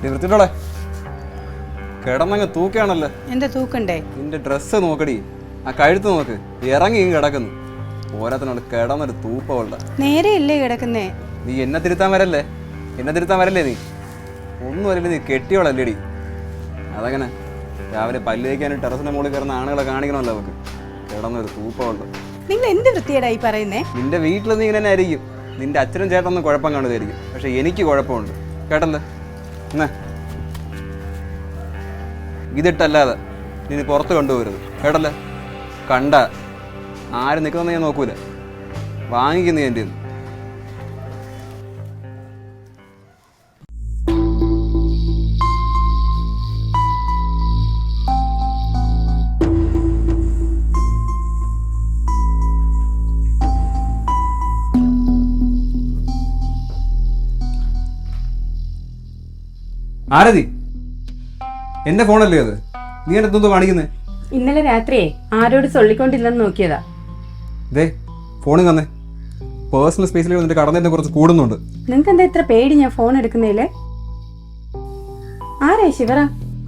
നീ വൃത്തിട്ടോളെ കിടന്നങ്ങ് തൂക്കാണല്ലോ എന്റെ തൂക്കണ്ടേ? നിന്റെ ഡ്രസ്സ് നോക്കടി. ആ കഴുത്ത് നോക്ക്. ഇറങ്ങി കിടക്കുന്നു. ഓരോത്തിനോട് കിടന്നൊരു തൂപ്പമുള്ള നേരെയല്ലേ കിടക്കുന്നേ? നീ എന്നെ തിരുത്താൻ വരല്ലേ? എന്നെ തിരുത്താൻ വരല്ലേ നീ? ഒന്നും അല്ലേ നീ കെട്ടിയോളല്ലേടി അതങ്ങനെ രാവിലെ പല്ല് തേക്കാനും ടെറസിന്റെ മുകളിൽ കയറുന്ന ആണുകളെ കാണിക്കണമല്ലോ നമുക്ക് കിടന്നൊരു തൂപ്പമുണ്ട് നിങ്ങൾ എന്ത് വൃത്തിയേടായി പറയുന്നേ? നിന്റെ വീട്ടിൽ നീ ഇങ്ങനെ ആയിരിക്കും. നിന്റെ അച്ഛനും ചേട്ടനൊന്നും കുഴപ്പം കാണുമായിരിക്കും പക്ഷെ എനിക്ക് കുഴപ്പമുണ്ട്. കേട്ടല്ലേ? ഇതിട്ടല്ലാതെ നീ പുറത്ത് കൊണ്ടുപോകരുത്. കേട്ടല്ലേ? കണ്ട. ആര് നിൽക്കുന്ന ഞാൻ നോക്കൂല. വാങ്ങിക്കുന്ന എന്റെ ആരതി? എന്റെ ഫോണല്ലേ അത്? നീ എന്റെ എന്തോ കാണിക്കുന്നേ? ഇന്നലെ രാത്രിയെ ആരോട് ചൊല്ലിക്കൊണ്ടില്ലെന്ന് നോക്കിയതാ. ദേ ഫോണിൽ തന്നെ. പേഴ്സണൽ സ്പേസിൽ വന്നിട്ട് കടന്നതിന്റെ കുറച്ച് കൂടുന്നുണ്ട്. നിങ്ങൾക്ക് എന്താ ഇത്ര പേടി ഞാൻ ഫോൺ എടുക്കുന്നതിൽ? ആരേ ശിവറ?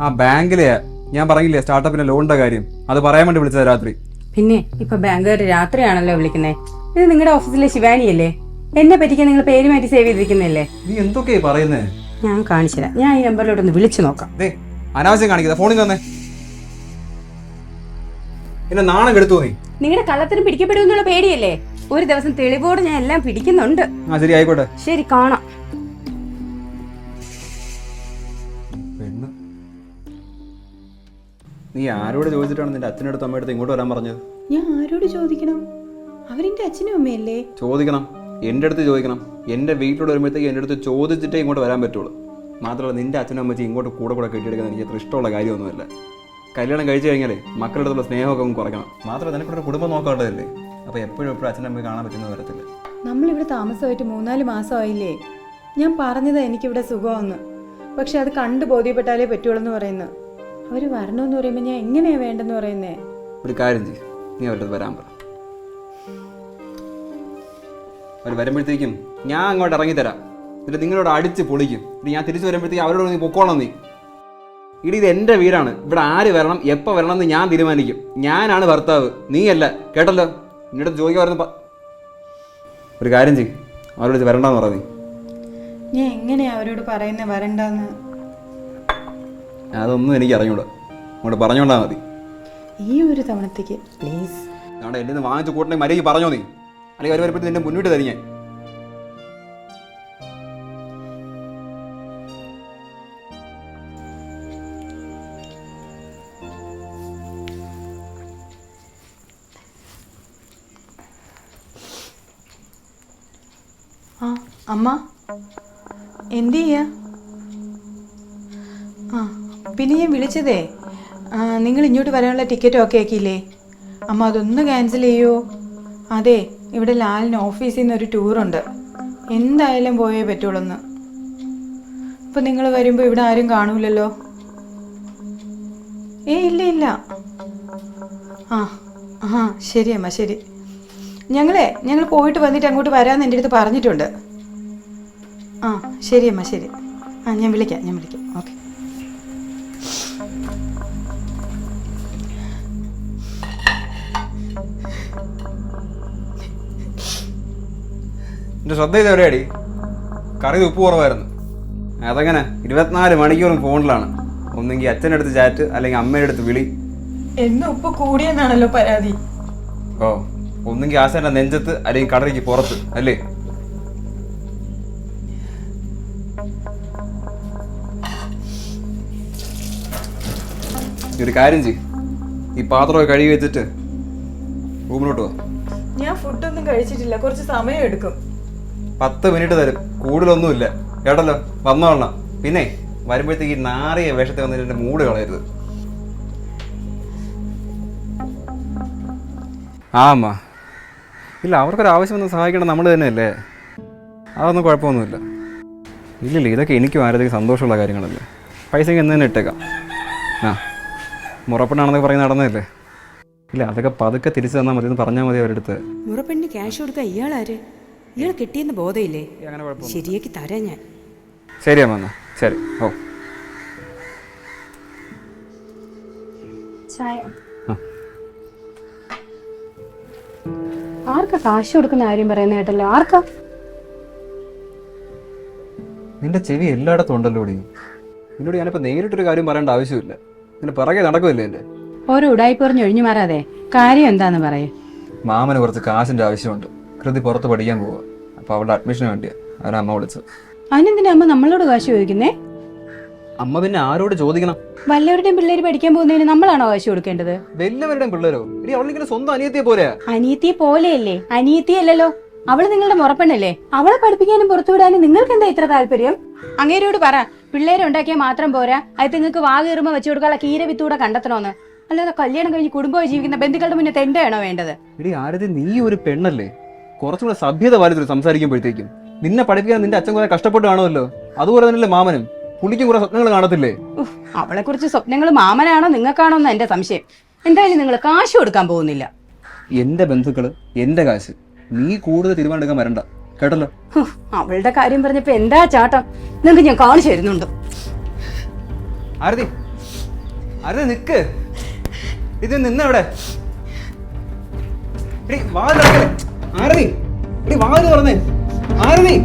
ആ ബാങ്കിലെയാ. ഞാൻ പറഞ്ഞില്ലേ സ്റ്റാർട്ടപ്പിന്റെ ലോണിന്റെ കാര്യം. അത് പറയാൻ വേണ്ടി വിളിച്ചത് രാത്രി. പിന്നെ ഇപ്പൊ ബാങ്കുകാർ രാത്രിയാണല്ലോ വിളിക്കുന്നേ. ഇത് നിങ്ങളുടെ ഓഫീസിലെ ശിവാനിയല്ലേ? എന്നെ പറ്റിക്കാൻ നിങ്ങൾ പേര് മാറ്റി സേവ് ചെയ്തിരിക്കുന്നില്ലേ നീ എന്തൊക്കെയാ പറയുന്നേ? ഞാൻ കാണിച്ചില്ല ഞാൻ ഈ നമ്പറിലോട്ട് ഒന്ന് വിളിച്ചു നോക്കാം. ദേ അനാവശ്യം കാണിക്കുന്ന. ഫോണിൽ തന്നെ എന്നെ നാണം കെടുത്തു നീ. നിങ്ങളുടെ കള്ളത്തിന് പിടിക്കപ്പെടുമെന്നുള്ള പേടിയല്ലേ? ഒരു ദിവസം തെളിവോട് ഞാൻ എല്ലാം പിടിക്കുന്നുണ്ട്. ആ ശരി ആയിക്കോട്ടെ. ശരി കാണാം. പെണ്ണ്. നീ ആരോട് ചോദിച്ചിട്ടാണ് നിന്റെ അച്ഛനടുത്ത് അമ്മയടുത്ത് ഇങ്ങോട്ട് വരാൻ പറഞ്ഞത്? ഞാൻ ആരോട് ചോദിക്കണം? അവരെന്റെ അച്ഛനും അമ്മയല്ലേ? ചോദിക്കണം. എന്റെ അടുത്ത് ചോദിക്കണം. എന്റെ വീട്ടിലോട് വരുമ്പോഴത്തേക്ക് എന്റെ അടുത്ത് ചോദിച്ചിട്ടേ ഇങ്ങോട്ട് വരാൻ പറ്റുള്ളൂ. മാത്രമല്ല നിന്റെ അച്ഛനും അമ്മച്ചി ഇങ്ങോട്ട് കൂടെ കൂടെ കെട്ടിയെടുക്കുന്നത് എനിക്ക് അത്ര ഇഷ്ടമുള്ള കാര്യമൊന്നുമല്ല. കല്യാണം കഴിച്ചു കഴിഞ്ഞാൽ മക്കളുടെ അടുത്തുള്ള സ്നേഹമൊക്കെ ഒന്ന് കുറയ്ക്കണം. മാത്രമല്ല നിനക്ക് ഒരു കുടുംബം നോക്കേണ്ടതല്ലേ അപ്പോൾ എപ്പോഴും എപ്പോഴും അച്ഛനും അമ്മയും കാണാൻ പറ്റുന്ന തരത്തില്ല നമ്മളിവിടെ താമസമായിട്ട് മൂന്നാൽ മാസമായില്ലേ? ഞാൻ പറഞ്ഞതാ എനിക്കിവിടെ സുഖമെന്ന് പക്ഷെ അത് കണ്ടു ബോധ്യപ്പെട്ടാലേ പറ്റുള്ളൂ എന്ന് പറയുന്നു അവർ വരണമെന്ന് പറയുമ്പോൾ ഞാൻ എങ്ങനെയാണ് വേണ്ടെന്ന് പറയുന്നേ? ഒരു കാര്യം ചെയ്യും. നീ അവരുടെ വരാൻ പറ. അവർ വരുമ്പോഴത്തേക്കും ഞാൻ അങ്ങോട്ട് ഇറങ്ങിത്തരാം. എന്നിട്ട് നിങ്ങളോട് അടിച്ച് പൊളിക്കും. ഇനി ഞാൻ തിരിച്ചു വരുമ്പോഴത്തേക്കും അവരോട് നീ പൊക്കോണം നീ. ഇടി ഇത് എന്റെ വീടാണ്. ഇവിടെ ആര് വരണം എപ്പോൾ വരണം എന്ന് ഞാൻ തീരുമാനിക്കും. ഞാനാണ് ഭർത്താവ്. നീയല്ല. കേട്ടല്ലോ? നിന്നോട് ജോലിക്ക് വരുന്ന ഒരു കാര്യം ചെയ്യ്. അവരോട് വരണ്ടെന്ന് പറഞ്ഞു ഞാൻ എങ്ങനെയാ അവരോട് പറയുന്നത് വരണ്ടെന്ന്? അതൊന്നും എനിക്ക് അറിഞ്ഞൂടാ. അങ്ങോട്ട് പറഞ്ഞോണ്ടാ മതി. ഈ ഒരു തവണത്തേക്ക് പ്ലീസ് അവിടെ എന്റെ വാങ്ങിച്ചു വാങ്ങിച്ച് കൂട്ടണേ മര്യാദയ്ക്ക് പറഞ്ഞോ നീ. അല്ലെങ്കിൽ അവർ വരുമ്പോഴത്തെ നിന്നെ മുന്നോട്ട് തരും ഞാൻ അമ്മ. എന്ത് ചെയ്യാ? ആ പിന്നെ ഞാൻ വിളിച്ചതേ. നിങ്ങൾ ഇങ്ങോട്ട് വരാനുള്ള ടിക്കറ്റ് ഒക്കെ ആക്കിയില്ലേ? അമ്മ അതൊന്ന് ക്യാൻസൽ ചെയ്യോ? അതെ. ഇവിടെ ലാലിന് ഓഫീസിൽ നിന്ന് ഒരു ടൂറുണ്ട്. എന്തായാലും പോയേ പറ്റുള്ളൂ എന്ന് ഇപ്പം നിങ്ങൾ വരുമ്പോൾ ഇവിടെ ആരും കാണൂലല്ലോ? ഏ ഇല്ല ഇല്ല. ആ ആ ശരി അമ്മ ശരി. ഞങ്ങളെ ഞങ്ങൾ പോയിട്ട് വന്നിട്ട് അങ്ങോട്ട് വരാമെന്ന് എന്റെ അടുത്ത് പറഞ്ഞിട്ടുണ്ട്. ആ ശരി അമ്മ ശരി. ആ ഞാൻ വിളിക്കാം ഞാൻ വിളിക്കാം. എന്റെ ശ്രദ്ധ ചെയ്ത് എവിടെയാടി? കറി ഉപ്പ് കുറവായിരുന്നു. അതങ്ങനെ? ഇരുപത്തിനാല് മണിക്കൂറും ഫോണിലാണ്. ഒന്നെങ്കിൽ അച്ഛന്റെ അടുത്ത് ചാറ്റ് അല്ലെങ്കിൽ അമ്മയുടെ അടുത്ത് വിളി. എന്നും ഉപ്പ് കൂടിയെന്നാണല്ലോ പരാതി. ഓ ഒന്നെങ്കിൽ ആശാന്റെ നെഞ്ചത്ത് അല്ലെങ്കിൽ കടലിക്ക് പുറത്ത് അല്ലേ? ഒരു കാര്യം ചെയ്യ്. ഈ പാത്രമൊക്കെ കഴുകി വെച്ചിട്ട് റൂമിലോട്ട് പോ ഞാൻ ഫുഡൊന്നും കഴിച്ചിട്ടില്ല. കുറച്ച് സമയം എടുക്കും. പത്ത് മിനിറ്റ് തരും. കൂടുതലൊന്നുമില്ല. കേട്ടല്ലോ? വന്നോളണം. പിന്നെ വരുമ്പോഴത്തേക്ക് ഈ നാറിയ വേഷത്തിൽ വന്നിട്ട് എന്റെ മൂഡ് കളയരുത്. ആ അമ്മ ഇല്ല അവർക്കൊരു ആവശ്യം വന്ന് സഹായിക്കണം നമ്മൾ തന്നെയല്ലേ? അതൊന്നും കുഴപ്പമൊന്നുമില്ല. ഇല്ലില്ല ഇതൊക്കെ എനിക്കും ആരോഗ്യം സന്തോഷമുള്ള കാര്യങ്ങളല്ലേ. പൈസ എന്ന് തന്നെ ഇട്ടേക്കാം. ആ മുറപ്പെണ്ണാണെന്നൊക്കെ പറഞ്ഞ് നടന്നതല്ലേ? ഇല്ല അതൊക്കെ പതുക്കെ തിരിച്ചു തന്നാൽ മതി എന്ന് പറഞ്ഞാൽ മതി അവരുടെ അടുത്ത് മുറപ്പെണ്ണിന് ക്യാഷ് കൊടുക്കാൻ ഇയാളാര്? ഇയാൾ കിട്ടിയെന്ന് ബോധമില്ലേ? ശരിയാക്കി തരാം ഞാൻ. ശരി അമ്മ ശരി. ഓ. ആർക്കാ കാശ് കൊടുക്കുന്ന കാര്യം പറയുന്ന കേട്ടല്ലോ? ആർക്കാ? നിന്റെ ചെവി എല്ലായിടത്തും ഉണ്ടല്ലോ നിന്നോട് ഞാനിപ്പോ നേരിട്ടൊരു കാര്യം പറയേണ്ട ആവശ്യമില്ല. നിന്റെ പിറകെ നടക്കുമല്ലേ എന്റെ ഒരു ഉടായ്പ ഒഴിഞ്ഞു മാറാതെ കാര്യം എന്താന്ന് പറയേ. മാമന് കുറച്ച് കാശിന്റെ ആവശ്യമുണ്ട്. കൃതി പുറത്ത് പഠിക്കാൻ പോവുക അപ്പോൾ അവളുടെ അഡ്മിഷന് വേണ്ടിയാണ് അവരെ അമ്മ വിളിച്ചത്. അതിനെന്തിനാ അമ്മ നമ്മളോട് കാശ് ചോദിക്കുന്നേ? അമ്മ പിന്നെ ആരോട് ചോദിക്കണം? വല്ലവരുടെയും പിള്ളേര് പഠിക്കാൻ പോകുന്നതിന് നമ്മളാണോ കാശ് കൊടുക്കേണ്ടത്? വല്ലവരുടെയും പിള്ളേരോ? ഇനി അവളിങ്ങനെ സ്വന്തം അനിയത്തിയെ പോലെ അനിയത്തിയെ പോലെയല്ലേ? അനിയത്തി അല്ലല്ലോ അവൾ നിങ്ങളുടെ മുറപ്പെണ്ണല്ലേ? അവളെ പഠിപ്പിക്കാനും പുറത്തുവിടാനും നിങ്ങൾക്ക് എന്താ ഇത്ര താല്പര്യം? അങ്ങേരോട് പറ. പിള്ളേരെ ഉണ്ടാക്കിയാൽ മാത്രം പോരാ. അത് നിങ്ങൾക്ക് വാകീറുമ വെച്ചു കൊടുക്കാനുള്ള കീര വിത്തൂടെ കണ്ടെത്തണോന്ന്. അല്ലാതെ കല്യാണം കഴിഞ്ഞ് കുടുംബമായി ജീവിക്കുന്ന ബന്ധുക്കളുടെ മുന്നേ തെണ്ടയാണോ വേണ്ടത്? എടി ആരതി നീ ഒരു പെണ്ണല്ലേ? കുറച്ചുകൂടെ സഭ്യത പാലിച്ചു സംസാരിക്കുമ്പോഴത്തേക്കും. നിന്നെ പഠിപ്പിക്കാൻ നിന്റെ അച്ഛൻ കുറെ കഷ്ടപ്പെട്ട് കാണുമല്ലോ. അതുപോലെ തന്നെയല്ലേ മാമനും. പുള്ളിക്കും കുറെ സ്വപ്നങ്ങൾ കാണത്തില്ലേ? അവളെ കുറിച്ച് സ്വപ്നങ്ങൾ മാമനാണോ നിങ്ങൾക്കാണോ എന്ന് എന്റെ സംശയം. എന്തായാലും നിങ്ങൾ കാശ് കൊടുക്കാൻ പോകുന്നില്ല. എന്റെ ബന്ധുക്കൾ എന്റെ കാശ്. നീ കൂടുതൽ തീരുമാനമെടുക്കാൻ വരണ്ട. കേട്ടല്ലോ? അവളുടെ കാര്യം പറഞ്ഞപ്പോ എന്താ ചാട്ടം? നിങ്ങൾക്ക് ഞാൻ കാണിച്ചു തരുന്നുണ്ട്. ആരതി? ആരതി നിക്ക്. ഇത് നിന്നെവിടെ? ആരതി എടി വാതിൽ തുറന്നേ. ആരതി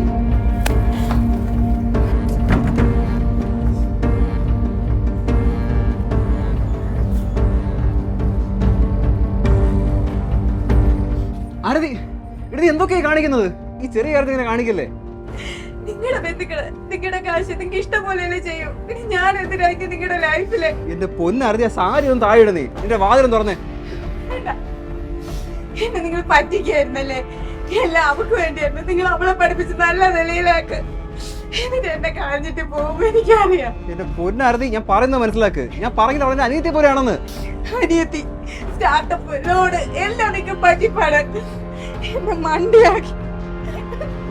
ആരതി എടി എന്തൊക്കെയാ കാണിക്കുന്നത്? ഈ ചെറിയ കാര്യത്തിൽ ഇങ്ങനെ കാണിക്കല്ലേ? നിങ്ങളുടെ ബന്ധുക്കൾ നിങ്ങളുടെ കാശ് നിങ്ങൾക്ക് ഇഷ്ടം പോലെയല്ലേ ചെയ്യൂ. ഇനി ഞാൻ എന്തിനായിരിക്കും നിങ്ങളുടെ ലൈഫിൽ എന്റെ പൊന്നറിയ സാരി ഒന്ന് താഴെ ഇടുന്നേ നിന്റെ വാതിലും തുറന്നേ. എന്നെ നിങ്ങൾ പറ്റിക്കായിരുന്നല്ലേ എല്ലാം അവക്ക് വേണ്ടിയായിരുന്നു. നിങ്ങൾ അവളെ പഠിപ്പിച്ച് നല്ല നിലയിലാക്ക്. എന്നിട്ട് എന്നെ കാണിച്ചിട്ട് പോകുമ്പോ എനിക്കറിയാം. എന്റെ പൊന്നറിയ ഞാൻ പറയുന്നത് മനസ്സിലാക്ക്. ഞാൻ പറയുന്നത് അവളെ അനിയത്തി പോലെയാണെന്ന്. അനിയത്തി സ്റ്റാർട്ടപ്പ് ലോഡ് എല്ലാം നിങ്ങൾക്ക് പറ്റിപ്പാടാൻ എന്നെ മണ്ടിയാക്കി.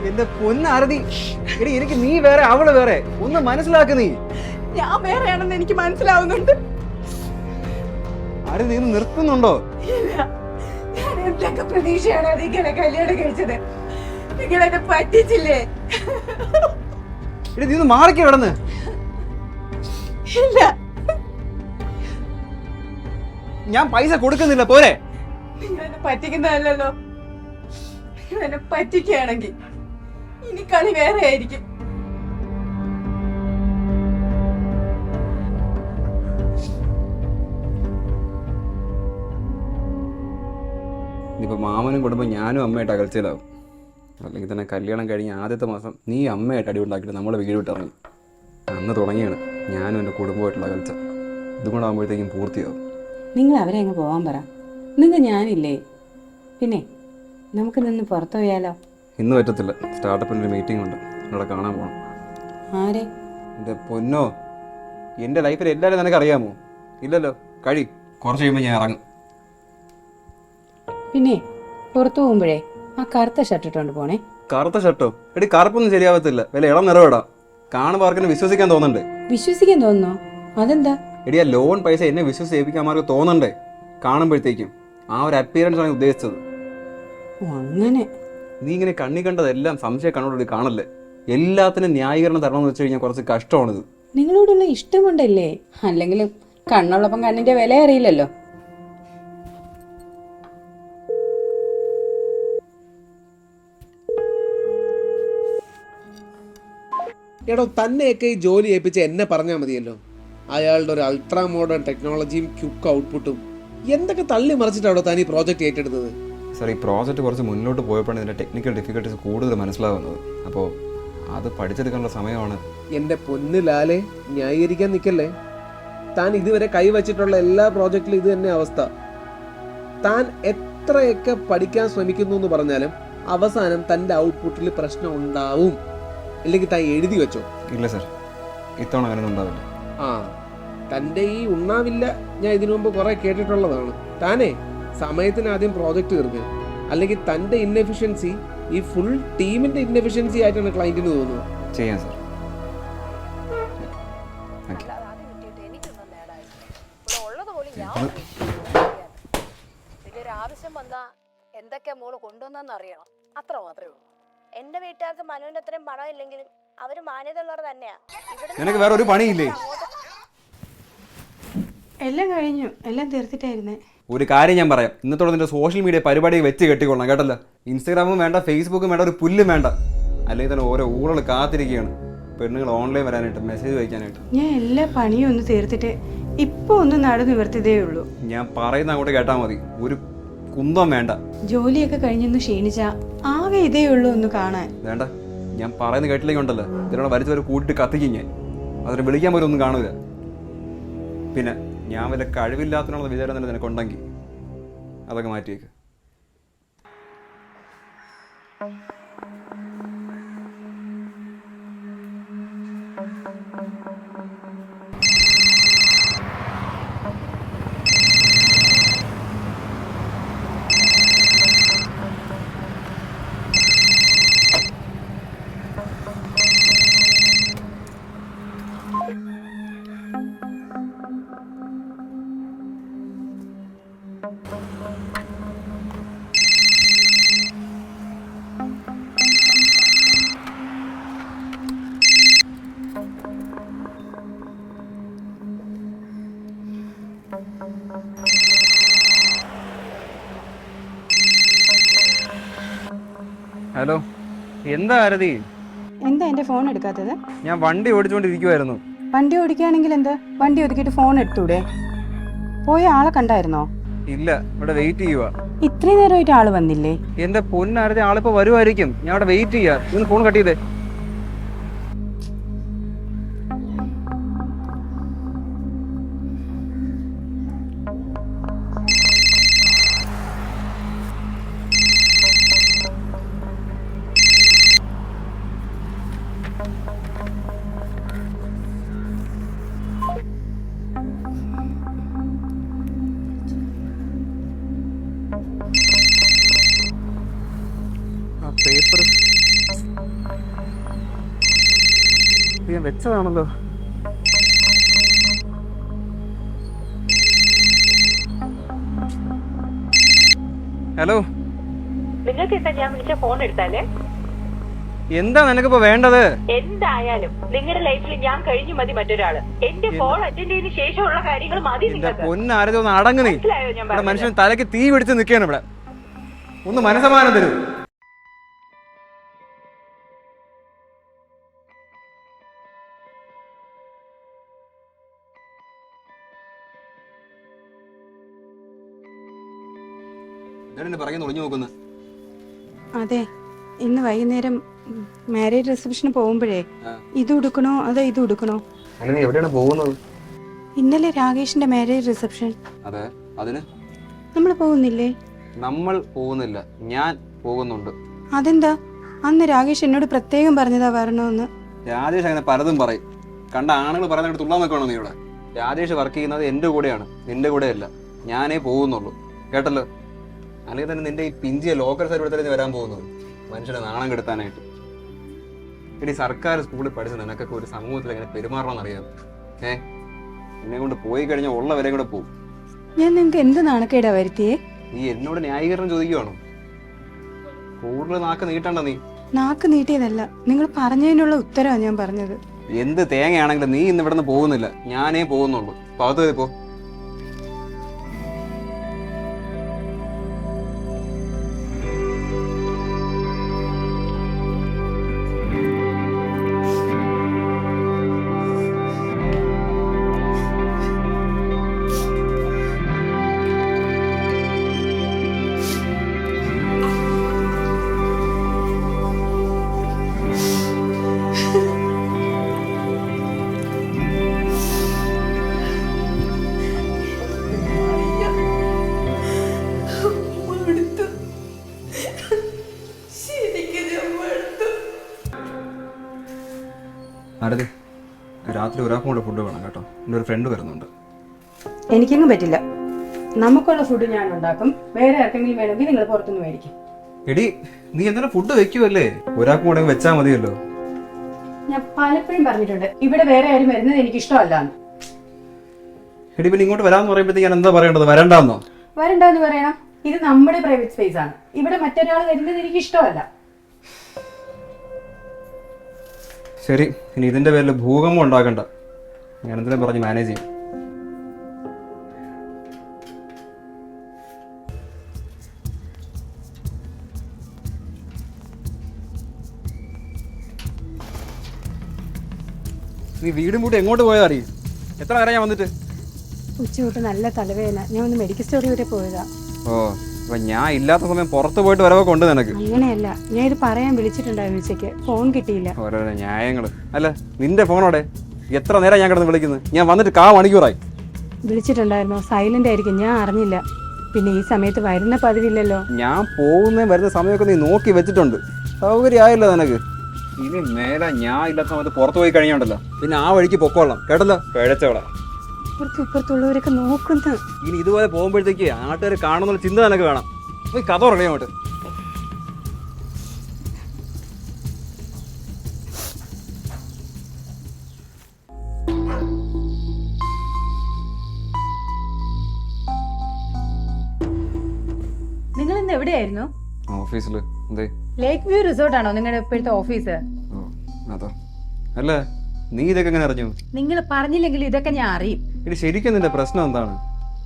എന്റെ പൊന്നാരതി എടി എനിക്ക് നീ വേറെ അവൾ വേറെ. ഒന്ന് മനസ്സിലാക്ക് നീ. ഞാൻ വേറെയാണെന്ന് എനിക്ക് മനസ്സിലാവുന്നുണ്ട്. ആരും നീ നിർത്തുന്നുണ്ടോ? ഇല്ല. എന്തൊക്കെ പ്രതീക്ഷയാണ് നിങ്ങളെ കല്യാണം കഴിച്ചത്. നിങ്ങളെന്നെ പറ്റിച്ചില്ലേ? നീ ഒന്ന് മാറിക്കേ കിടന്ന് ഇല്ല. ഞാൻ പൈസ കൊടുക്കുന്നില്ല പോരെ. നിങ്ങളെന്നെ പറ്റിക്കുന്നതല്ലല്ലോ. നിങ്ങൾ എന്നെ പറ്റിക്കുകയാണെങ്കിൽ ഇനി കളി വേറെ ആയിരിക്കും. ഇനിയിപ്പോ മാമനും കുടുംബം ഞാനും അമ്മയായിട്ട് അകൽച്ചയിലാവും. അല്ലെങ്കിൽ തന്നെ കല്യാണം കഴിഞ്ഞ ആദ്യത്തെ മാസം നീ അമ്മയായിട്ട് അടി ഉണ്ടാക്കിയിട്ട് നമ്മളെ വീട് വിട്ടിറങ്ങി അന്ന് തുടങ്ങിയാണ് ഞാനും എന്റെ കുടുംബമായിട്ടുള്ള അകൽച്ച. ഇതും കൂടെ ആകുമ്പോഴത്തേക്കും പൂർത്തിയാവും. നിങ്ങൾ അവരെ അങ്ങ് പോകാൻ പറ. നിങ്ങൾ ഞാനില്ലേ? പിന്നെ നമുക്ക് നിന്ന് പുറത്തു പോയാലോ? ഇന്ന് പറ്റത്തില്ല. സ്റ്റാർട്ടപ്പിന്റെ ഒരു മീറ്റിംഗ് ഉണ്ട്. അവിടെ കാണാൻ പോകണം ആരെ? എന്റെ പൊന്നോ എന്റെ ലൈഫിൽ എല്ലാവരും നിനക്ക് അറിയാമോ ഇല്ലല്ലോ കഴി. കുറച്ച് കഴിയുമ്പോൾ ഞാൻ ഇറങ്ങും. പിന്നെ പുറത്തു പോകുമ്പോഴേ ആ കറുത്ത ഷർട്ട് ഇട്ടുകൊണ്ട് പോണേ. കറുത്ത ഷർട്ടോ എടി കറുപ്പൊന്നും ശരിയാവത്തില്ല. വില ഇളം നിറവേടാ. കാണുമ്പോൾ വിശ്വസിക്കാൻ തോന്നണ്ടേ? വിശ്വസിക്കാൻ തോന്നുന്നോ? അതെന്താ? എടി ആ ലോൺ പൈസ എന്നെ വിശ്വസിച്ച് ഏൽപ്പിക്കാൻ മാർക്ക് തോന്നണ്ടേ? കാണുമ്പോഴത്തേക്കും ആ ഒരു അപ്പിയറൻസ് ആണ് ഉദ്ദേശിച്ചത്. അങ്ങനെ. നീ ഇങ്ങനെ കണ്ണി കണ്ടതെല്ലാം സംശയ കണ്ണോട് കാണല്ലേ? എല്ലാത്തിനും ന്യായീകരണം തരണമെന്ന് വെച്ച് കഴിഞ്ഞാൽ കുറച്ച് കഷ്ടമാണിത്. നിങ്ങളോടുള്ള ഇഷ്ടം കൊണ്ടല്ലേ? അല്ലെങ്കിലും കണ്ണുള്ളപ്പം കണ്ണിന്റെ വില അറിയില്ലല്ലോ. എടോ തന്നെയൊക്കെ ഈ ജോലി ഏൽപ്പിച്ച് എന്നെ പറഞ്ഞാൽ മതിയല്ലോ. അയാളുടെ ഒരു അൾട്രാ മോഡേൺ ടെക്നോളജിയും ക്യുക്ക് ഔട്ട്പുട്ടും എന്തൊക്കെ തള്ളി മറിച്ചിട്ടാണോ താൻ ഈ പ്രോജക്റ്റ് ഏറ്റെടുത്തത്? സാർ ഈ പ്രോജക്റ്റ് കുറച്ച് മുന്നോട്ട് പോയപ്പോഴാണ് ഇതിന്റെ ടെക്നിക്കൽ ഡിഫിക്കൽട്ടീസ് കൂടുതൽ മനസ്സിലാവുന്നത്. അപ്പോൾ അത് പഠിച്ചെടുക്കാനുള്ള സമയമാണ്. എന്റെ പൊന്ന് ലാലെ ന്യായീകരിക്കാൻ നിൽക്കല്ലേ താൻ ഇതുവരെ കൈവച്ചിട്ടുള്ള എല്ലാ പ്രോജക്റ്റിലും ഇത് തന്നെ അവസ്ഥ. താൻ എത്രയൊക്കെ പഠിക്കാൻ ശ്രമിക്കുന്നു എന്ന് പറഞ്ഞാലും അവസാനം തന്റെ ഔട്ട്പുട്ടിൽ പ്രശ്നം ഉണ്ടാവും. ഇല്ലെങ്കിൽ താൻ എഴുതി വെച്ചോ? ഇല്ല സാർ. ഇത്തവണ അങ്ങനെ ഉണ്ടാവില്ല. ആ തന്റെ ഈ ഉണ്ണാവില്ല ഞാൻ ഇതിനു മുമ്പ് കുറെ കേട്ടിട്ടുള്ളതാണ്. താനേ സമയത്തിന് ആദ്യം പ്രോജക്റ്റ് തീർക്ക്. അല്ലെങ്കിൽ തന്റെ ഇന്നെഫിഷ്യൻസി ഈ ഫുൾ ടീമിന്റെ ഇന്നെഫിഷ്യൻസി ആയിട്ടാണ് ക്ലയന്റിന് തോന്നുന്നത്. ചെയ്യാം സാർ. താങ്ക് യു ഇവിടെ ഉള്ളത് പോലും ഞാൻ വലിയൊരു ആവശ്യം വന്നാ എന്തൊക്കെ മോൾ കൊണ്ടുവന്നെന്ന് അറിയണം അത്ര മാത്രമേ ഉള്ളൂ. എന്റെ വീട്ടുകാർക്ക് മനുവിന്റെ അത്രയും പണം ഇല്ലെങ്കിലും അവർ മാന്യത ഉള്ളവർ തന്നെയാ നിനക്ക് വേറെ ഒരു പണിയില്ലേ? എല്ലാം കഴിഞ്ഞു. എല്ലാം തീർത്തിട്ടായിരുന്നേ. ഒരു കാര്യം ഞാൻ പറയാം. ഇന്നത്തോടെ നിന്റെ സോഷ്യൽ മീഡിയ പരിപാടി വെച്ച് കെട്ടിക്കൊള്ളാം കേട്ടല്ലോ? ഇൻസ്റ്റാഗ്രാമും വേണ്ട ഫേസ്ബുക്കും വേണ്ട ഒരു പുല്ലും വേണ്ട. അല്ലെങ്കിൽ തന്നെ ഓരോ ഊഴൽ കാത്തിരിക്കുകയാണ്. പെണ്ണുങ്ങൾ ഓൺലൈൻ വരാനായിട്ട് മെസ്സേജ് വയ്ക്കാനായിട്ട് ഞാൻ എല്ലാ പണിയും ഒന്ന് തീർത്തിട്ട്. ഇപ്പൊ ഒന്ന് നടന്നു നിവർത്തിയതേ ഉള്ളൂ. ഞാൻ പറയുന്ന അങ്ങോട്ട് കേട്ടാൽ മതി. ഒരു കുന്തം വേണ്ട. ജോലിയൊക്കെ കഴിഞ്ഞൊന്ന് ക്ഷീണിച്ച ആകെ ഇതേ ഉള്ളൂ ഒന്ന് കാണാൻ. വേണ്ട. ഞാൻ പറയുന്ന കേട്ടില്ലെങ്കിൽ ഉണ്ടല്ലോ. ഇതിനോട് വരച്ച് വരെ കൂട്ടിട്ട് കത്തിക്കും ഞാൻ. അതിനെ വിളിക്കാൻ പോലും ഒന്നും കാണൂല. പിന്നെ ഞാൻ വല്ല കഴിവില്ലാത്തതിനുള്ള വിചാരം തന്നെ നിനക്കുണ്ടെങ്കിൽ. അതൊക്കെ മാറ്റിയേക്ക്. ഹലോ എന്താ ആരതി? എന്താ എന്റെ ഫോൺ എടുക്കാത്തത്? ഞാൻ വണ്ടി ഓടിച്ചോണ്ടിരിക്കുവായിരുന്നു. വണ്ടി ഓടിക്കുകയാണെങ്കിൽ എന്താ? വണ്ടി ഒതുക്കിയിട്ട് ഫോൺ എടുത്തൂടെ? പോയ ആളെ കണ്ടായിരുന്നോ? ഇല്ല ഇവിടെ വെയിറ്റ് ചെയ്യുക ഇത്രയും നേരമായിട്ട് ആൾ വന്നില്ലേ? എന്റെ പൊന്നാരതി ആളിപ്പോ വരുമായിരിക്കും ഞാൻ അവിടെ വെയിറ്റ് ചെയ്യാ. നിങ്ങൾ ഫോൺ കട്ട് ചെയ്തേ. പേപ്പർ. ഞാൻ വെച്ചതാണല്ലോ. ഹലോ. നിങ്ങൾക്ക് എന്താ ഞാൻ വിളിച്ച ഫോൺ എടുത്താലേ? എന്താ നിനക്കിപ്പോ വേണ്ടത്? എന്തായാലും നിങ്ങളുടെ ലൈഫിൽ ഞാൻ കഴിഞ്ഞു മതി മറ്റൊരാൾ. എന്റെ കോൾ അറ്റൻഡ് ചെയ്തതിനു ശേഷമുള്ള കാര്യങ്ങൾ മതി എന്റെ അടങ്ങുന്നേ മനുഷ്യൻ തലക്ക് തീ പിടിച്ച് നിൽക്കുകയാണ് ഇവിടെ. ഒന്ന് മനസ്സമാനം തരൂ. ഒളിഞ്ഞു അതെ ഇന്ന് വൈകുന്നേരം മാരേജ് റിസപ്ഷന് പോകുമ്പോഴേ ഇത് ഉടുക്കണോ അതോ ഇത് ഉടുക്കണോ? അങ്ങനെ നീ എവിടെയാണ് പോകുന്നത്? ഇന്നലെ രാകേഷിന്റെ മാരേജ് റിസപ്ഷൻ അതെ അതിന്? നമ്മൾ പോകുന്നില്ലേ? നമ്മൾ പോകുന്നില്ല ഞാൻ പോകുന്നുണ്ട്. അതെന്താ? അന്ന് രാകേഷ് എന്നോട് പ്രത്യേകം പറഞ്ഞതാ വരണമെന്ന്. രാജേഷ് അങ്ങനെ പലതും പറയും. കണ്ട ആണുങ്ങൾ പറയുന്നത് തുള്ളാൻ നിൽക്കണോ നീ ഇവിടെ? രാജേഷ് വർക്ക് ചെയ്യുന്നത് എന്റെ കൂടെയാണ് നിന്റെ കൂടെയല്ല. ഞാനേ പോകുന്നുള്ളൂ. കേട്ടല്ലോ? അല്ലെങ്കിൽ തന്നെ നിന്റെ ഈ പിഞ്ചിയ ലോക്കൽ സർവീസിൽ വരാൻ പോകുന്നത് മനുഷ്യനെ നാണം കെടുത്താനായിട്ട്. ഇനി സർക്കാർ സ്കൂളിൽ പഠിച്ച നിനക്കൊക്കെ ഒരു സമൂഹത്തിൽ എങ്ങനെ പെരുമാറണം അറിയാം ഏ? എന്നെ കൊണ്ട് പോയി കഴിഞ്ഞാൽ ഉള്ള വരെ കൂടെ പോകും ഞാൻ നിനക്ക് എന്ത് നാണക്കേടാ വരുത്തിയേ? നീ എന്നോട് ന്യായീകരണം ചോദിക്കുവാണോ? കൂടുതൽ നാക്ക് നീട്ടണ്ട നീ. നാക്ക് നീട്ടിയതല്ല നിങ്ങൾ പറഞ്ഞതിനുള്ള ഉത്തരവാണ് ഞാൻ പറഞ്ഞത്. എന്ത് തേങ്ങയാണെങ്കിലും നീ ഇന്ന് ഇവിടെ നിന്ന് പോകുന്നില്ല. ഞാനേ പോകുന്നുള്ളൂ. പകത്ത് പോ. രാത്രി ഒരാൾക്കും കൂടെ ഫുഡ് വേണം കേട്ടോ. എന്റെ ഒരു ഫ്രണ്ട് വരുന്നുണ്ട്. എനിക്കെങ്ങും പറ്റില്ല. നമുക്കുള്ള ഫുഡ് ഞാൻ ഉണ്ടാക്കും. വേറെ ആർക്കെങ്കിലും വേണമെങ്കിൽ നിങ്ങൾ പുറത്തുനിന്ന് മേടിക്കും. എടി നീ എന്തിനാ ഫുഡ് വെക്കുവല്ലേ? ഒരാൾക്കും കൂടെ വെച്ചാൽ മതിയല്ലോ. ഞാൻ പലപ്പോഴും പറഞ്ഞിട്ടുണ്ട് ഇവിടെ വേറെ ആരും വരുന്നത് എനിക്ക് ഇഷ്ടമല്ല എടി പിന്നെ ഇങ്ങോട്ട് വരാമെന്ന് പറയുമ്പോഴത്തേക്ക് ഞാൻ എന്താ പറയേണ്ടത്? വരണ്ടാന്നോ? വരണ്ടെന്ന് പറയണം. ഇത് നമ്മുടെ പ്രൈവറ്റ് സ്പേസ് ആണ്. ഇവിടെ മറ്റൊരാൾ വരുന്നത് എനിക്ക് ഇഷ്ടമല്ല. ശരി ഇനി ഇതിന്റെ പേരിൽ ഭൂകമ്പം ഉണ്ടാക്കണ്ട. ഞാൻ എന്തിനും പറഞ്ഞ് മാനേജ് ചെയ്യും? നീ വീടും കൂട്ടി എങ്ങോട്ട് പോയതാ അറിയും എത്ര നേരം ഞാൻ വന്നിട്ട്? ഉച്ച നല്ല തലവേദന. ഞാൻ ഒന്ന് മെഡിക്കൽ സ്റ്റോറിൽ വരെ പോയതാ. ഓ. അപ്പൊ ഞാൻ ഇല്ലാത്ത സമയം പുറത്തു പോയിട്ട് വരവൊക്കെ ഉണ്ട് നിനക്ക്. അങ്ങനെയല്ല. ഞാൻ ഇത് പറയാൻ വിളിച്ചിട്ടുണ്ടായിരുന്നു ഉച്ചയ്ക്ക്. ഫോൺ കിട്ടിയില്ല. ഓരോരോ ന്യായങ്ങൾ അല്ല നിന്റെ ഫോണോടെ എത്ര നേരം ഞാൻ കിടന്ന് വിളിക്കുന്നത് ഞാൻ വന്നിട്ട് കാ മണിക്കൂറായി. വിളിച്ചിട്ടുണ്ടായിരുന്നു. സൈലന്റ് ആയിരിക്കും. ഞാൻ അറിഞ്ഞില്ല. പിന്നെ ഈ സമയത്ത് വരുന്ന പതിവില്ലല്ലോ. ഞാൻ പോകുന്ന വരുന്ന സമയമൊക്കെ നീ നോക്കി വെച്ചിട്ടുണ്ട്. സൗകര്യമായല്ലോ നിനക്ക്. ഇനി നേരെ ഞാൻ ഇല്ലാത്ത സമയത്ത് പുറത്തു പോയി കഴിഞ്ഞോണ്ടല്ലോ. പിന്നെ ആ വഴിക്ക് പൊക്കോളാം കേട്ടല്ലോ? പിഴച്ചവളെ ഇപ്പുറത്തും ഇപ്പുറത്തുള്ളവരൊക്കെ നോക്കുന്നു ഇനി ഇതുപോലെ പോകുമ്പോഴത്തേക്ക് ആട്ടുകാർ കാണുന്നുള്ള ചിന്ത നിനക്ക് വേണം. നീ കഥ അങ്ങോട്ട്. നിങ്ങൾ ഇന്ന് എവിടെയായിരുന്നു? ഓഫീസിൽ എന്തേ? ലേക്ക് വ്യൂ റിസോർട്ട് ആണോ നിങ്ങളുടെ ഇപ്പോഴത്തെ ഓഫീസ്? അതോ. അല്ല? നീ ഇതൊക്കെ എങ്ങനെ അറിഞ്ഞു? നിങ്ങൾ പറഞ്ഞില്ലെങ്കിൽ ഇതൊക്കെ ഞാൻ അറിയും. ഇനി ശരിക്കും നിന്റെ പ്രശ്നം എന്താണ്?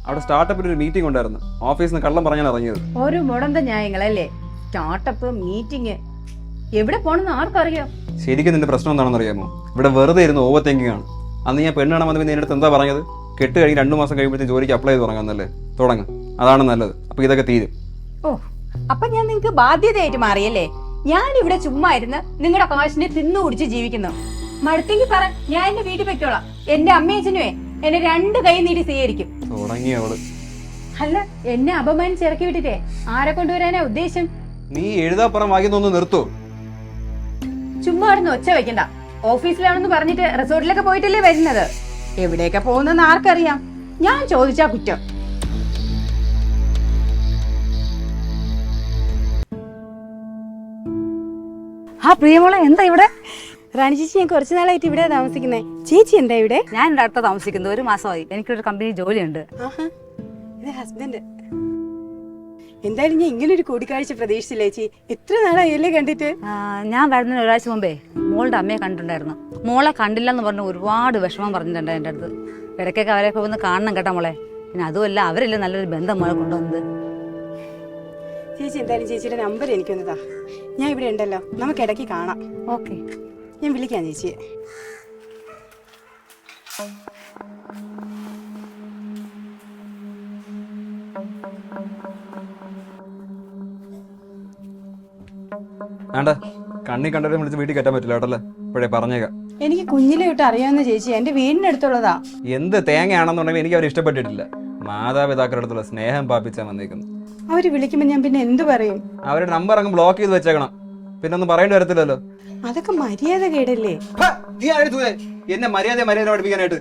അവിടെ സ്റ്റാർട്ടപ്പിൽ ഒരു മീറ്റിംഗ് ഉണ്ടായിരുന്നു. ഓഫീസിൽ നിന്ന് കള്ളം പറഞ്ഞാൽ ഇറങ്ങിയത്. ഒരു മുടന്ത ന്യായങ്ങളല്ലേ? സ്റ്റാർട്ടപ്പ് മീറ്റിംഗ് എവിടെ പോണെന്ന് ആർക്കറിയാം? ശരിക്കും നിന്റെ പ്രശ്നം എന്താണെന്ന് അറിയാമോ? ഇവിടെ വെറുതെ ഇരുന്ന് ഓവർ തിങ്കിങ് ആണ്. അന്ന് ഞാൻ പെണ്ണാണ് വന്നപ്പോൾ നിന്റെ അടുത്ത് എന്താ പറഞ്ഞത്? കെട്ട് കഴിഞ്ഞ് രണ്ട് മാസം കഴിയുമ്പോഴത്തേക്ക് ജോലിക്ക് അപ്ലൈ ചെയ്ത് തുടങ്ങാന്നല്ലേ തുടങ്ങ. അതാണ് നല്ലത്. അപ്പോൾ ഇതൊക്കെ തീരും. ഓ അപ്പൊ ഞാൻ നിങ്ങൾക്ക് ബാധ്യതയായിട്ട് മാറിയല്ലേ? ഞാൻ ഇവിടെ ചുമ്മാ ഇരുന്ന് നിങ്ങളുടെ കാശിനെ തിന്നു കുടിച്ച് ജീവിക്കുന്നു. മടുത്തെങ്കിൽ പറ. ഞാൻ എന്റെ വീട്ടിൽ പൊയ്ക്കോളാം. എന്റെ അമ്മയച്ഛനുവേ എന്നെ രണ്ട് കൈ നീട്ടി സ്വീകരിക്കും. തുടങ്ങി അവൾ. അല്ല എന്നെ അപമാനിച്ച് ഇറക്കി വിട്ടിട്ടേ? ആരെ കൊണ്ടുവരാനാ ഉദ്ദേശം? നീ എഴുതാപ്പുറം വാങ്ങിയൊന്ന് നിർത്തൂ. ചുമ്മാ അവിടെ ഒച്ച വെക്കണ്ട. ഓഫീസിലാണെന്ന് പറഞ്ഞിട്ട് റിസോർട്ടിലൊക്കെ പോയിട്ടല്ലേ വരുന്നത്? എവിടെയൊക്കെ പോകുന്നെന്ന് ആർക്കറിയാം? ഞാൻ ചോദിച്ചാ കുറ്റം. ആ പ്രിയമോളെ എന്താ ഇവിടെ? റാണി ചേച്ചി ഞാൻ കുറച്ചു നാളായിട്ട് ഇവിടെ താമസിക്കുന്നേ. ചേച്ചി എന്താ ഇവിടെ? ഞാൻ ഇവിടെ അടുത്ത താമസിക്കുന്നത്. ഒരു മാസമായി. എനിക്കൊരു കമ്പനി ജോലിയുണ്ട്. ഇത് ഹസ്ബൻഡ്. എന്തായാലും ഞാൻ ഇങ്ങനെ ഒരു കൂടിക്കാഴ്ച പ്രതീക്ഷിച്ചില്ല ചേച്ചി? എത്ര നാളായല്ലേ കണ്ടിട്ട്? ഞാൻ വരുന്നതിന് ഒരാഴ്ച മുമ്പേ മോളുടെ അമ്മയെ കണ്ടിട്ടുണ്ടായിരുന്നു. മോളെ കണ്ടില്ലെന്ന് പറഞ്ഞ് ഒരുപാട് വിഷമം പറഞ്ഞിട്ടുണ്ട് എന്റെ അടുത്ത്. ഇടയ്ക്കൊക്കെ അവരെയൊക്കെ ഒന്ന് കാണണം കേട്ടോ മോളെ. പിന്നെ അതുമല്ല അവരല്ലേ നല്ലൊരു ബന്ധം മോളെ കൊണ്ടുവന്നത്. ചേച്ചി എന്തായാലും ചേച്ചിയുടെ നമ്പർ എനിക്കൊന്നതാ ഞാൻ ഇവിടെ ഉണ്ടല്ലോ. നമുക്ക് ഇടയ്ക്ക് കാണാം. ഓക്കെ. ഞാൻ വിളിക്കാം ചേച്ചിയെ വേണ്ട കണ്ണി കണ്ടവരെ വിളിച്ച് വീട്ടിൽ കയറ്റാൻ പറ്റില്ല കേട്ടല്ലേ. ഇപ്പോഴേ പറഞ്ഞേക്കാം. എനിക്ക് കുഞ്ഞിലെ തൊട്ട് അറിയാവുന്ന ചേച്ചി എന്റെ വീടിനടുത്തുള്ളതാ. എന്ത് തേങ്ങയാണെന്നുണ്ടെങ്കിൽ എനിക്ക് അവർ ഇഷ്ടപ്പെട്ടിട്ടില്ല. മാതാപിതാക്കളുടെ അടുത്തുള്ള സ്നേഹം പാപ്പിച്ചാൽ വന്നേക്കുന്നു. അവർ വിളിക്കുമ്പോ ഞാൻ പിന്നെ എന്ത് പറയും? അവരുടെ നമ്പർ അങ്ങ് ബ്ലോക്ക് ചെയ്ത് വെച്ചേക്കണം. പിന്നെ ഒന്നും പറയേണ്ടി വരത്തില്ലല്ലോ. അതൊക്കെ മര്യാദ കേടല്ലേ? നീ ആര്? എന്നെ മര്യാദ മര്യാദ പഠിപ്പിക്കാനായിട്ട്.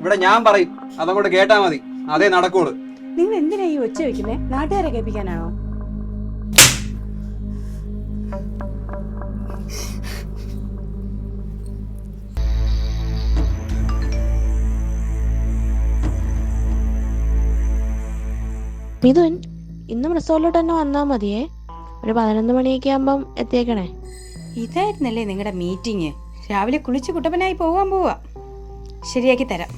ഇവിടെ ഞാൻ പറയും അതങ്ങോട്ട് കേട്ടാ മതി. അതേ നടക്കുള്ളൂ. നിങ്ങൾ എന്തിനാ ഈ ഒച്ച വെക്കുന്നേ? നാട്ടുകാരെ കേൾപ്പിക്കാനാണോ? മിഥുൻ ഇന്നും റിസോർട്ടിലോട്ട് തന്നെ വന്നാൽ മതിയേ. ഒരു പതിനൊന്ന് മണിയൊക്കെ ആകുമ്പം എത്തിയേക്കണേ. ഇതായിരുന്നല്ലേ നിങ്ങളുടെ മീറ്റിംഗ് രാവിലെ കുളിച്ച് കുട്ടപ്പനായി പോവാൻ പോവാ. ശരിയാക്കി തരാം.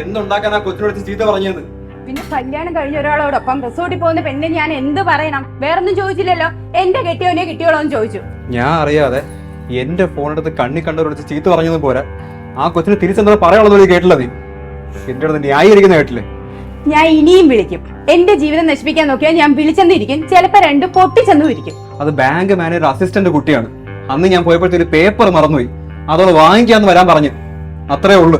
എന്തുണ്ടാക്കാൻ ആ കൊച്ചിനോട് ചീത്ത പിന്നെ കല്യാണം കഴിഞ്ഞ ഒരാളോടൊപ്പം റിസോർട്ടിൽ പോകുന്ന പെണ്ണെ ഞാൻ എന്ത് പറയണം? വേറൊന്നും ചോദിച്ചില്ലല്ലോ. എന്റെ കെട്ടിയോനെ കിട്ടിയോളോ എന്ന് ചോദിച്ചു. ഞാൻ അറിയാതെ എന്റെ ഫോണെടുത്ത് കണ്ണി കണ്ടവരോട് ചീത്ത പറഞ്ഞതും പോരാ. ആ കൊച്ചിന് തിരിച്ചെന്താ പറയാനുള്ളത് കേട്ടില്ല നീ. എന്റെ അടുത്ത് ന്യായീകരിക്കുന്ന കേട്ടില്ലേ? ഞാൻ ഇനിയും വിളിക്കും. എന്റെ ജീവിതം നശിപ്പിക്കാൻ നോക്കിയാൽ ഞാൻ വിളിച്ചെന്നിരിക്കും. ചിലപ്പോ രണ്ട് പൊട്ടിച്ചെന്നും ഇരിക്കും. അത് ബാങ്ക് മാനേജർ അസിസ്റ്റന്റ് കുട്ടിയാണ്. അന്ന് ഞാൻ പോയപ്പോഴത്തെ ഒരു പേപ്പർ മറന്നുപോയി. അതോട് വാങ്ങിക്കാന്ന് വരാൻ പറഞ്ഞു. അത്രേ ഉള്ളൂ.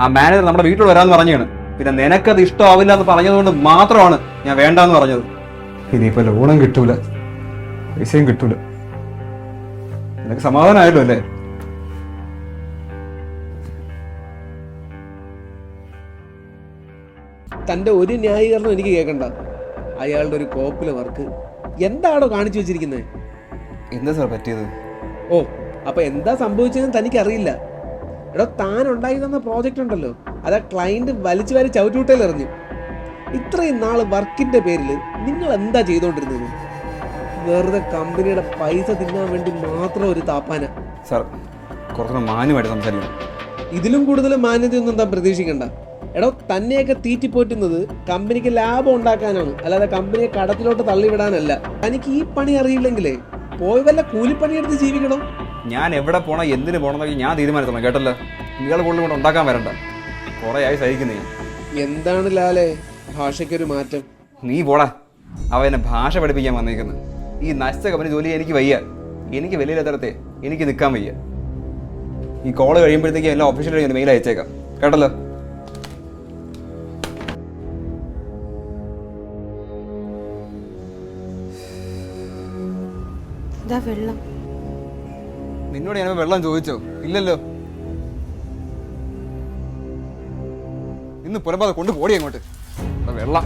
ആ മാനേജർ നമ്മുടെ വീട്ടിൽ വരാന്ന് പറഞ്ഞാണ്. പിന്നെ നിനക്കത് ഇഷ്ടമാവില്ല എന്ന് പറഞ്ഞതുകൊണ്ട് മാത്രമാണ് ഞാൻ വേണ്ടാന്ന് പറഞ്ഞത്. ഇനിയിപ്പോ ലോണും കിട്ടൂല. പൈസയും കിട്ടൂല. നിനക്ക് സമാധാനമായല്ലോ അല്ലേ? തന്റെ ഒരു ന്യായീകരണം എനിക്ക് കേൾക്കണ്ട. അയാളുടെ ഒരു കോപ്പിലെ വർക്ക്. എന്താണോ കാണിച്ചു വെച്ചിരിക്കുന്നത് എന്താ സാർ പറ്റിയത്? ഓ അപ്പൊ എന്താ സംഭവിച്ചതെന്ന് തനിക്ക് അറിയില്ല എടോ താൻ ഉണ്ടായി തന്ന പ്രോജക്റ്റ് ഉണ്ടല്ലോ. അത് ആ ക്ലയന്റ് വലിച്ചു വാരി ചവിട്ടുകൂട്ടയിൽ എറിഞ്ഞു. ഇത്രയും നാൾ വർക്കിന്റെ പേരിൽ നിങ്ങൾ എന്താ ചെയ്തോണ്ടിരുന്നത്? വെറുതെ കമ്പനിയുടെ പൈസ തിന്നാൻ വേണ്ടി മാത്രം ഒരു താപ്പാന. സാർ കുറച്ചുകൂടെ മാന്യമായിട്ട് സംസാരിക്കണം. ഇതിലും കൂടുതൽ മാന്യതയൊന്നും താൻ പ്രതീക്ഷിക്കണ്ട. എടോ തന്നെയൊക്കെ തീറ്റിപ്പോറ്റുന്നത് കമ്പനിക്ക് ലാഭം ഉണ്ടാക്കാനാണ്. അല്ലാതെ കമ്പനിയെ കടത്തിലോട്ട് തള്ളിവിടാനല്ല. തനിക്ക് ഈ പണി അറിയില്ലെങ്കിലേ പോയി വല്ല കൂലിപ്പണിയെടുത്ത് ജീവിക്കണം. ഞാൻ എവിടെ പോണോ എന്തിനു പോകണം ഞാൻ തീരുമാനിച്ചോളാം കേട്ടല്ലോ? നിങ്ങൾ കൂടുതൽ കൊണ്ട് ഉണ്ടാക്കാൻ വരണ്ട. കുറേ ആയി സഹിക്കുന്നേ. എന്താണ് ലാലേ? ഭാഷയ്ക്കൊരു മാറ്റം. നീ പോടാ. അവ എന്നെ ഭാഷ പഠിപ്പിക്കാൻ വന്നേക്കുന്നത് ഈ നശിച്ച കമ്പനി ജോലി എനിക്ക് വയ്യ. എനിക്ക് വലിയ തരത്തെ എനിക്ക് നിൽക്കാൻ വയ്യ. ഈ കോൾ കഴിയുമ്പോഴത്തേക്ക് എല്ലാം ഒഫീഷ്യലായി മെയിൽ അയച്ചേക്കാം. കേട്ടല്ലോ? ഇതാ വെള്ളം. നിന്നോട് ഞാൻ വെള്ളം ചോദിച്ചോ. ഇല്ലല്ലോ. ഇന്ന് പുറപ്പാതെ കൊണ്ടുപോടി അങ്ങോട്ട്. വെള്ളം.